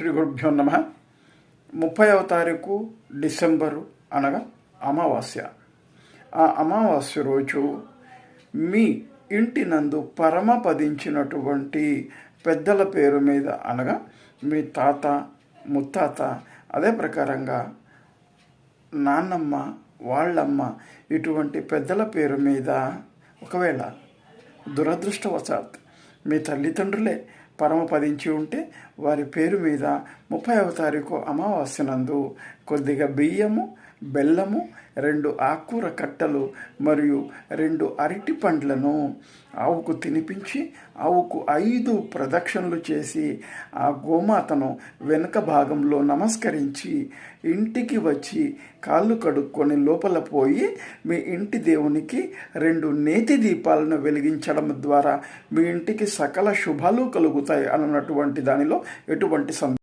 శ్రీ గురుభ్యో నమ. ముప్పైవ తారీఖు డిసెంబరు అనగా అమావాస్య. ఆ అమావాస్య రోజు మీ ఇంటి నందు పరమపదించినటువంటి పెద్దల పేరు మీద అనగా మీ తాత ముత్తాత అదే ప్రకారంగా నాన్నమ్మ వాళ్ళమ్మ ఇటువంటి పెద్దల పేరు మీద ఒకవేళ దురదృష్టవశాత్ మీ తల్లిదండ్రులే పరమపదించి ఉంటే వారి పేరు మీద ముప్పైవ తారీఖు అమావాస్య నందు కొద్దిగా బియ్యము బెల్లము రెండు ఆకుకూర కట్టలు మరియు రెండు అరటి పండ్లను ఆవుకు తినిపించి ఆవుకు ఐదు ప్రదక్షిణలు చేసి ఆ గోమాతను వెనుక భాగంలో నమస్కరించి ఇంటికి వచ్చి కాళ్ళు కడుక్కొని లోపల పోయి మీ ఇంటి దేవునికి రెండు నేతి దీపాలను వెలిగించడం ద్వారా మీ ఇంటికి సకల శుభాలు కలుగుతాయి అన్నటువంటి దానిలో ఎటువంటి సందేహం